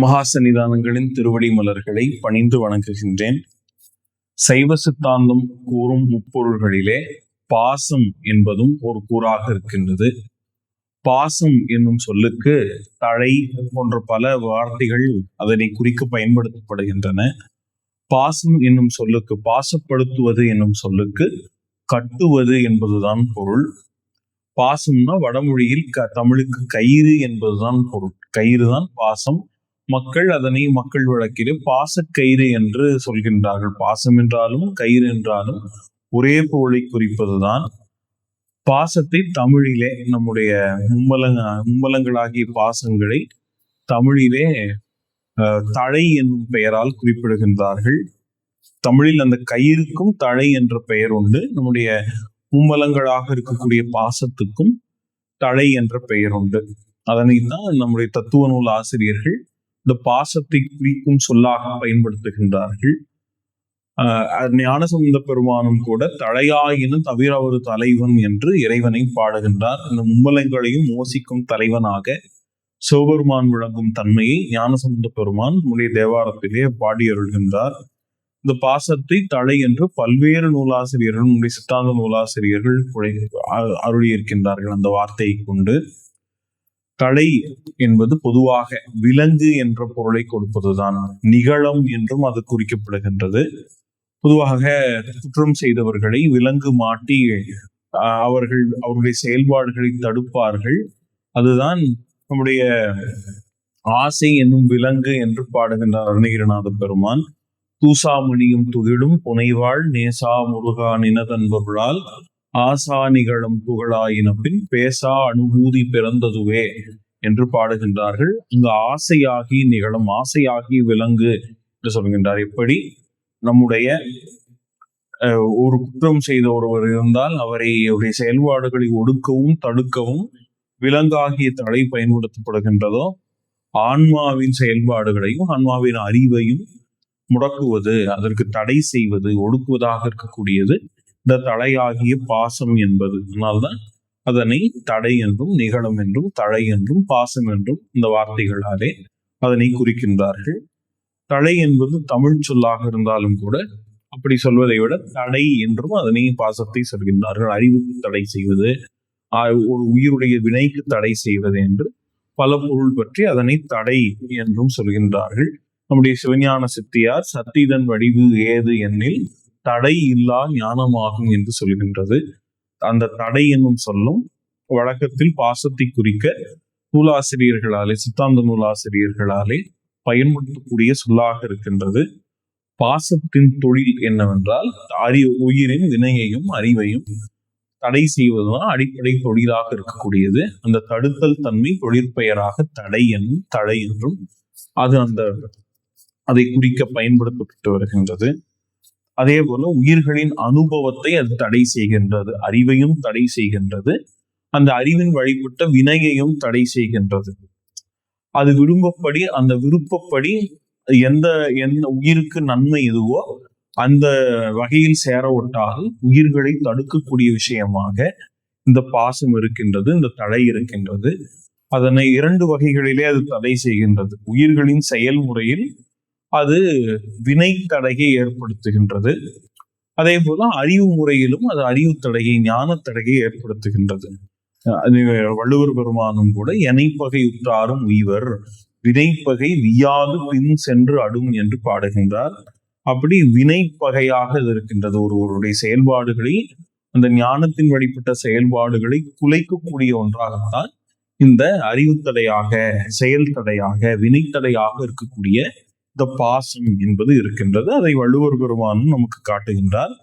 மகா சன்னிதானங்களின் திருவடி மலர்களை பணிந்து வணங்குகின்றேன். சைவ சித்தாந்தம் கூறும் முப்பொருள்களிலே பாசம் என்பதும் ஒரு கூறாக இருக்கின்றது. பாசம் என்னும் சொல்லுக்கு தழை போன்ற பல வார்த்தைகள் அதனை குறிக்க பயன்படுத்தப்படுகின்றன. பாசம் என்னும் சொல்லுக்கு பாசப்படுத்துவது என்னும் சொல்லுக்கு கட்டுவது என்பதுதான் பொருள். பாசம்னா வடமொழியில் க தமிழுக்கு கயிறு என்பதுதான் பொருள். கயிறு தான் பாசம். மக்கள் அதனை மக்கள் வழக்கிலே பாசக்கயிறு என்று சொல்கின்றார்கள். பாசம் என்றாலும் கயிறு என்றாலும் ஒரே பொருளை குறிப்பதுதான். பாசத்தை தமிழிலே நம்முடைய மும்பலங்க மும்மலங்களாகிய பாசங்களை தமிழிலே தழை என்னும் பெயரால் குறிப்பிடுகின்றார்கள். தமிழில் அந்த கயிறுக்கும் தழை என்ற பெயர் உண்டு. நம்முடைய மும்மலங்களாக இருக்கக்கூடிய பாசத்துக்கும் தழை என்ற பெயர் உண்டு. தான் நம்முடைய தத்துவ நூல் ஆசிரியர்கள் இந்த பாசத்தை குறிக்கும் சொல்லாக பயன்படுத்துகின்றார்கள். ஆஹ் ஞானசம்பந்த பெருமானும் கூட தழையாயினும் தவிர ஒரு தலைவன் என்று இறைவனை பாடுகின்றார். இந்த மும்மலங்களையும் மோசிக்கும் தலைவனாக சிவபெருமான் விளங்கும் தன்மையை ஞானசம்பந்த பெருமான் நம்முடைய தேவாரத்திலே பாடி அருள்கின்றார் இந்த பாசத்தை தழை என்று பல்வேறு நூலாசிரியர்கள் நம்முடைய சித்தாந்த நூலாசிரியர்கள் அருளியிருக்கின்றார்கள் அந்த வார்த்தையை கொண்டு. தலை என்பது பொதுவாக விலங்கு என்ற பொருளை கொடுப்பதுதான். நிகழம் என்றும் அது குறிக்கப்படுகின்றது. பொதுவாக குற்றம் செய்தவர்களை விலங்கு மாட்டி அவர்கள் அவருடைய செயல்பாடுகளை தடுப்பார்கள். அதுதான் நம்முடைய ஆசை என்னும் விலங்கு என்று பாடுகின்றார் அருணகிரிநாத பெருமான். தூசாமணியும் துகிலும் புனைவாள் நேசா முருகா நினதன்பொருளால் ஆசா நிகழும் புகழாயின பின் பேசா அனுபூதி பிறந்ததுவே என்று பாடுகின்றார்கள். இங்கு ஆசையாகி நிகழும் ஆசையாகி விலங்கு என்று சொல்கின்றார். எப்படி? நம்முடைய அஹ், ஒரு குற்றம் செய்த ஒருவர் இருந்தால் அவரை அவருடைய செயல்பாடுகளை ஒடுக்கவும் தடுக்கவும் விலங்காகிய தடை பயன்படுத்தப்படுகின்றதோ ஆன்மாவின் செயல்பாடுகளையும் ஆன்மாவின் அறிவையும் முடக்குவது அதற்கு தடை செய்வது ஒடுக்குவதாக இருக்கக்கூடியது இந்த தடையாகிய பாசம் என்பது. அதனால்தான் அதனை தடை என்றும் நிகழும் என்றும் தடை என்றும் பாசம் என்றும் இந்த வார்த்தைகளாலே அதனை குறிக்கின்றார்கள். தழை என்பது தமிழ் சொல்லாக இருந்தாலும் கூட அப்படி சொல்வதை விட தடை என்றும் அதனை பாசத்தை சொல்கின்றார்கள். அறிவுக்கு தடை செய்வது ஒரு உயிருடைய வினைக்கு தடை செய்வது என்று பல பொருள் பற்றி அதனை தடை என்றும் சொல்கின்றார்கள். நம்முடைய சிவஞான சித்தியார் சத்திதன் வடிவு ஏது என்னில் தடை இல்லா ஞானமாகும் என்று சொல்கின்றது. அந்த தடை என்னும் சொல்லும் வழக்கத்தில் பாசத்தை குறிக்க நூலாசிரியர்களாலே சித்தாந்த நூலாசிரியர்களாலே பயன்படுத்தக்கூடிய சொல்லாக இருக்கின்றது. பாசத்தின் தொழில் என்னவென்றால் அறி உயிரின் வினையையும் அறிவையும் தடை செய்வதுதான் அடிப்படை தொழிலாக இருக்கக்கூடியது. அந்த தடுத்தல் தன்மை தொழிற்பெயராக தடை என்னும் தடை என்றும் அது அந்த அதை குறிக்க பயன்படுத்தப்பட்டு வருகின்றது. அதே போல உயிர்களின் அனுபவத்தை அது தடை செய்கின்றது அறிவையும் தடை செய்கின்றது அந்த அறிவின் வழிபட்ட வினையையும் தடை செய்கின்றது. அது விரும்பப்படி அந்த விருப்பப்படி எந்த எந்த உயிருக்கு நன்மை எதுவோ அந்த வகையில் சேர விட்டால் உயிர்களை தடுக்கக்கூடிய விஷயமாக இந்த பாசம் இருக்கின்றது இந்த தடை இருக்கின்றது. அதனை இரண்டு வகைகளிலே அது தடை செய்கின்றது. உயிர்களின் செயல்முறையில் அது வினை தடையை ஏற்படுத்துகின்றது. அதே போல அறிவு முறையிலும் அது அறிவு தடையை ஞான தடையை ஏற்படுத்துகின்றது. அது வள்ளுவர் பெருமானும் கூட எனைப்பகை உற்றாரும் உய்வர் வினைப்பகை வியாது பின் சென்று அடும் என்று பாடுகின்றார். அப்படி வினைப்பகையாக இது இருக்கின்றது. ஒருவருடைய செயல்பாடுகளை அந்த ஞானத்தின் வழிபட்ட செயல்பாடுகளை குலைக்கக்கூடிய ஒன்றாகத்தான் இந்த அறிவு தடையாக செயல் தடையாக வினைத்தடையாக இருக்கக்கூடிய இந்த பாசம் என்பது இருக்கின்றது. அதை வள்ளுவர் பெருமானும் நமக்கு காட்டுகின்றார்.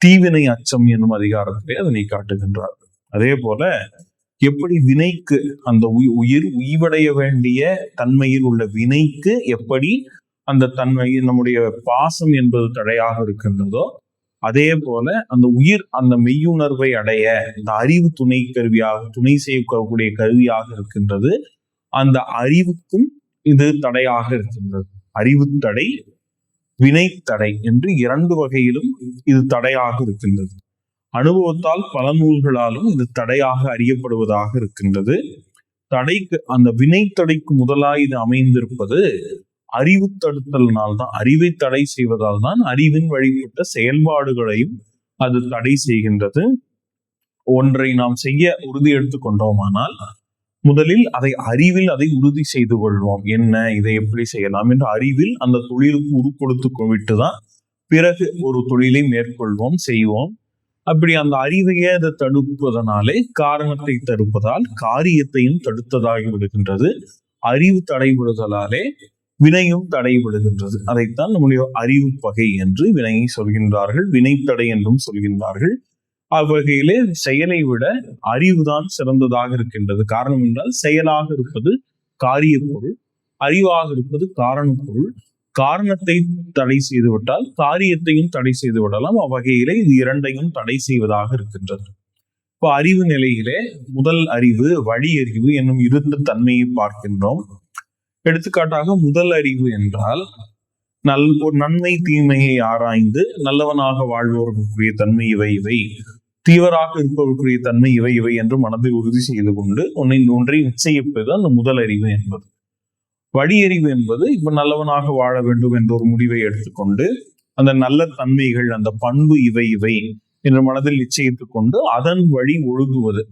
தீவினை அச்சம் என்னும் அதிகாரத்திலே அதனை காட்டுகின்றார். அதே போல எப்படி வினைக்கு அந்த உயிர் உய்வடைய வேண்டிய தன்மையில் உள்ள வினைக்கு எப்படி அந்த தன்மை நம்முடைய பாசம் என்பது தடையாக இருக்கின்றதோ அதே போல அந்த உயிர் அந்த மெய்யுணர்வை அடைய அந்த அறிவு துணை கருவியாக துணை செய்யக்கூடிய கருவியாக இருக்கின்றது. அந்த அறிவுக்கும் இது தடையாக இருக்கின்றது. அறிவு தடை வினை தடை என்று இரண்டு வகையிலும் இது தடையாக இருக்கின்றது. அனுபவத்தால் பல நூல்களாலும் இது தடையாக அறியப்படுவதாக இருக்கின்றது. தடைக்கு அந்த வினை தடைக்கு முதலாய் இது அமைந்திருப்பது அறிவு தடுத்தல்னால் தான் அறிவை தடை செய்வதால் தான் அறிவின் வழிபட்ட செயல்பாடுகளையும் அது தடை செய்கின்றது. ஒன்றை நாம் செய்ய உறுதி எடுத்துக்கொண்டோமானால் முதலில் அதை அறிவில் அதை உறுதி செய்து கொள்வோம். என்ன? இதை எப்படி செய்யலாம்? என்று அறிவில் அந்த தொழிலுக்கு உருக்கொடுத்து கொவிட்டு தான் பிறகு ஒரு தொழிலை மேற்கொள்வோம் செய்வோம். அப்படி அந்த அறிவையே அதை தடுப்பதனாலே காரணத்தை தடுப்பதால் காரியத்தையும் தடுத்ததாகி விடுகின்றது. அறிவு தடைபடுதலாலே வினையும் தடைபடுகின்றது. அதைத்தான் நம்முடைய அறிவு பகை என்று வினையை சொல்கின்றார்கள் வினைத்தடை என்றும் சொல்கின்றார்கள். அவ்வகையிலே செயலை விட அறிவுதான் சிறந்ததாக இருக்கின்றது. காரணம் என்றால் செயலாக இருப்பது காரிய பொருள் அறிவாக இருப்பது காரண பொருள் காரணத்தை தடை செய்துவிட்டால் காரியத்தையும் தடை செய்து விடலாம் அவ்வகையிலே இது இரண்டையும் தடை செய்வதாக இருக்கின்றது. இப்போ அறிவு நிலையிலே முதல் அறிவு வழி அறிவு என்னும் இருந்த தன்மையை பார்க்கின்றோம். எடுத்துக்காட்டாக முதல் அறிவு என்றால் நல் ஒரு நன்மை தீமையை ஆராய்ந்து நல்லவனாக வாழ்வோருக்குரிய தன்மை இவை இவை. தீவராக இருப்பவர்களுடைய தன்மை இவை இவை என்று மனதை உறுதி செய்து கொண்டு உன்னை ஒன்றை நிச்சயிப்பது அந்த முதல் அறிவு என்பது. வழியறிவு என்பது இப்ப நல்லவனாக வாழ வேண்டும் என்ற ஒரு முடிவை எடுத்துக்கொண்டு அந்த நல்ல தன்மைகள் அந்த பண்பு இவை இவை என்று மனதில் நிச்சயித்துக் கொண்டு அதன் வழி ஒழுகுவது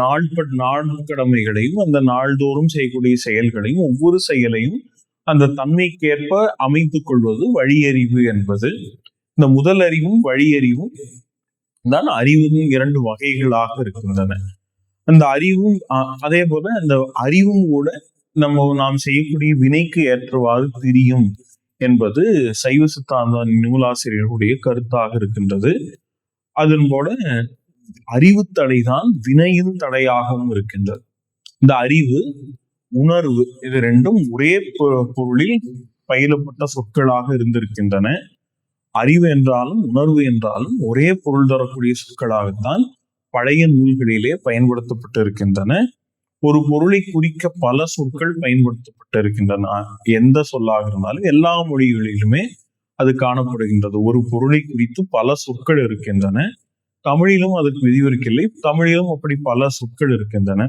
நாள் நாட்கடமைகளையும் அந்த நாள்தோறும் செய்யக்கூடிய செயல்களையும் ஒவ்வொரு செயலையும் அந்த தன்மைக்கேற்ப அமைத்துக் கொள்வது வழியறிவு என்பது. இந்த முதல் அறிவும் வழியறிவும் தான் அறிவும் இரண்டு வகைகளாக இருக்கின்றன. அந்த அறிவும் அதே போல அந்த அறிவும் கூட நம்ம நாம் செய்யக்கூடிய வினைக்கு ஏற்றவாறு தெரியும் என்பது சைவ சித்தாந்த நூலாசிரியர்களுடைய கருத்தாக இருக்கின்றது. அதன் போல அறிவு தடைதான் வினையின் தடையாகவும் இருக்கின்றது. இந்த அறிவு உணர்வு இது ரெண்டும் ஒரே பொருளில் பயிலப்பட்ட சொற்களாக இருந்திருக்கின்றன. அறிவு என்றாலும் உணர்வு என்றாலும் ஒரே பொருள் தரக்கூடிய சொற்களாகத்தான் பழைய நூல்களிலே பயன்படுத்தப்பட்டு இருக்கின்றன ஒரு பொருளை குறிக்க பல சொற்கள் பயன்படுத்தப்பட்டிருக்கின்றன. எந்த சொல்லாக இருந்தாலும் எல்லா மொழிகளிலுமே அது காணப்படுகின்றது. ஒரு பொருளை குறித்து பல சொற்கள் இருக்கின்றன. தமிழிலும் அதுக்கு விதிவிற்கில்லை தமிழிலும் அப்படி பல சொற்கள் இருக்கின்றன.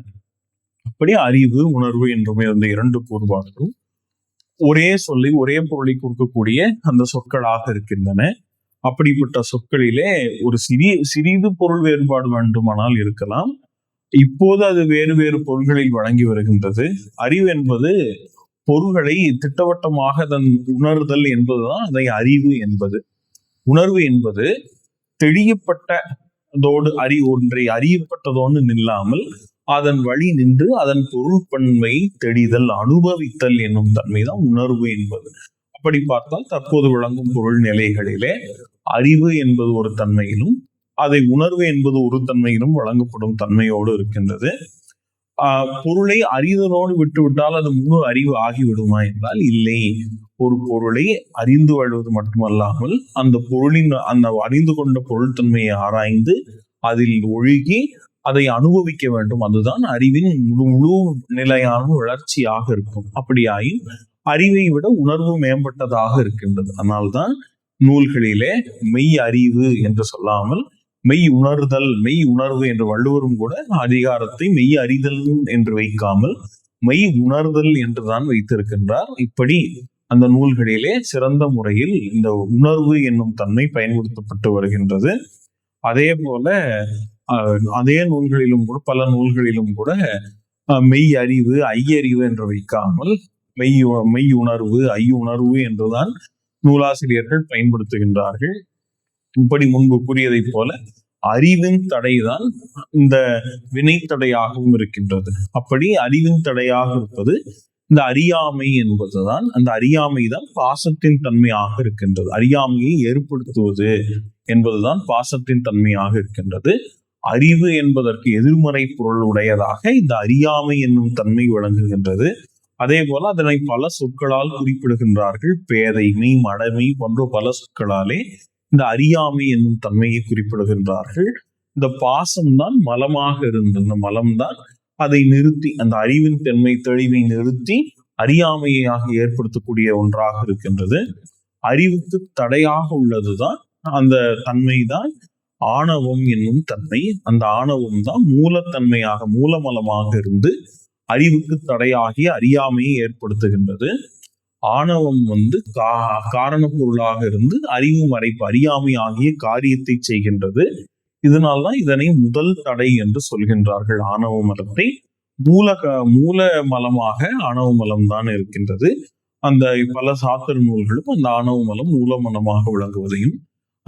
அப்படி அறிவு உணர்வு என்றுமே அந்த இரண்டு கூறுபாடுகளும் ஒரே சொல்லி ஒரே பொருளை கொடுக்கக்கூடிய அந்த சொற்களாக இருக்கின்றன. அப்படிப்பட்ட சொற்களிலே ஒரு சிறிய சிறிது பொருள் வேறுபாடு வேண்டுமானால் இருக்கலாம். இப்போது அது வேறு வேறு பொருள்களில் வழங்கி வருகின்றது. அறிவு என்பது பொருள்களை திட்டவட்டமாக தன் உணர்தல் என்பதுதான் அதை அறிவு என்பது. உணர்வு என்பது தெளியப்பட்டதோடு அறி ஒன்றை அறியப்பட்டதோடு நில்லாமல் அதன் வழி நின்று அதன் பொருள் பன்மை தெளிதல் அனுபவித்தல் என்னும் தன்மைதான் உணர்வு என்பது. அப்படி பார்த்தால் தற்போது விளங்கும் பொருள் நிலைகளிலே அறிவு என்பது ஒரு தன்மையிலும் அதை உணர்வு என்பது ஒரு தன்மையிலும் வழங்கப்படும் தன்மையோடு இருக்கின்றது. ஆஹ் பொருளை அறிதலோடு விட்டுவிட்டால் அது முழு அறிவு ஆகிவிடுமா என்றால் இல்லை. ஒரு பொருளை அறிந்து வாழ்வது மட்டுமல்லாமல் அந்த பொருளின் அந்த அறிந்து கொண்ட பொருள் தன்மையை ஆராய்ந்து அதில் ஒழுகி அதை அனுபவிக்க வேண்டும். அதுதான் அறிவின் முழு முழு நிலையான வளர்ச்சியாக இருக்கும். அப்படியாயின் அறிவை விட உணர்வு மேம்பட்டதாக இருக்கின்றது. அதனால்தான் நூல்களிலே மெய் அறிவு என்று சொல்லாமல் மெய் உணர்தல் மெய் உணர்வு என்று வள்ளுவரும் கூட அதிகாரத்தை மெய் அறிதல் என்று வைக்காமல் மெய் உணர்தல் என்றுதான் வைத்திருக்கின்றார். இப்படி அந்த நூல்களிலே சிறந்த முறையில் இந்த உணர்வு என்னும் தன்மை பயன்படுத்தப்பட்டு வருகின்றது. அதே போல அதே நூல்களிலும் கூட பல நூல்களிலும் கூட மெய் அறிவு ஐயறிவு என்று வைக்காமல் மெய் மெய் உணர்வு ஐ உணர்வு என்றுதான் நூலாசிரியர்கள் பயன்படுத்துகின்றார்கள். இப்படி முன்பு கூறியதைப் போல அறிவின் தடைதான் இந்த வினை தடையாகவும் இருக்கின்றது. அப்படி அறிவின் தடையாக இருப்பது இந்த அறியாமை என்பதுதான் அந்த அறியாமை தான் பாசத்தின் தன்மையாக இருக்கின்றது. அறியாமையை ஏற்படுத்துவது என்பதுதான் பாசத்தின் தன்மையாக இருக்கின்றது. அறிவு என்பதற்கு எதிர்மறை பொருள் உடையதாக இந்த அறியாமை என்னும் தன்மை விளங்குகின்றது. அதே போல அதனை பல சொற்களால் குறிப்பிடுகின்றார்கள். பேதைமை மடமை போன்ற பல சொற்களாலே இந்த அறியாமை என்னும் தன்மையை குறிப்பிடுகின்றார்கள். இந்த பாசம்தான் மலமாக இருந்த இந்த மலம்தான் அதை நிறுத்தி அந்த அறிவின் தன்மை தெளிவை நிறுத்தி அறியாமையாக ஏற்படுத்தக்கூடிய ஒன்றாக இருக்கின்றது. அறிவுக்கு தடையாக உள்ளதுதான். அந்த தன்மை தான் ஆணவம் என்னும் தன்மை அந்த ஆணவம் தான் மூலத்தன்மையாக மூலமலமாக இருந்து அறிவுக்கு தடையாகி அறியாமையை ஏற்படுத்துகின்றது. ஆணவம் வந்து கா காரண பொருளாக இருந்து அறிவு மறைப்பு அறியாமை ஆகிய காரியத்தை செய்கின்றது. இதனால்தான் இதனை முதல் தடை என்று சொல்கின்றார்கள் ஆணவ மலத்தை. மூல மூல மலமாக ஆணவ மலம் தான் இருக்கின்றது. அந்த பல சாத்திர நூல்களும் அந்த ஆணவ மலம் மூலமலமாக விளங்குவதையும்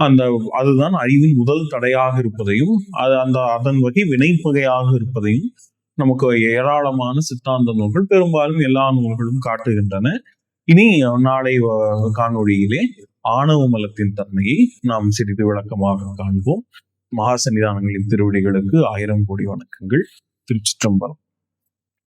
அந்த அதுதான் அறிவின் முதல் தடையாக இருப்பதையும் அது அந்த அதன் வகை வினைப்பகையாக இருப்பதையும் நமக்கு ஏராளமான சித்தாந்த நூல்கள் பெரும்பாலும் எல்லா நூல்களும் காட்டுகின்றன. இனி நாளை அஹ், காணொளியிலே ஆணவ மலத்தின் தன்மையை நாம் சிறிது விளக்கமாக காண்போம். மகா சன்னிதானங்களின் திருவடிகளுக்கு ஆயிரம் கோடி வணக்கங்கள். திருச்சிற்றம்பலம்.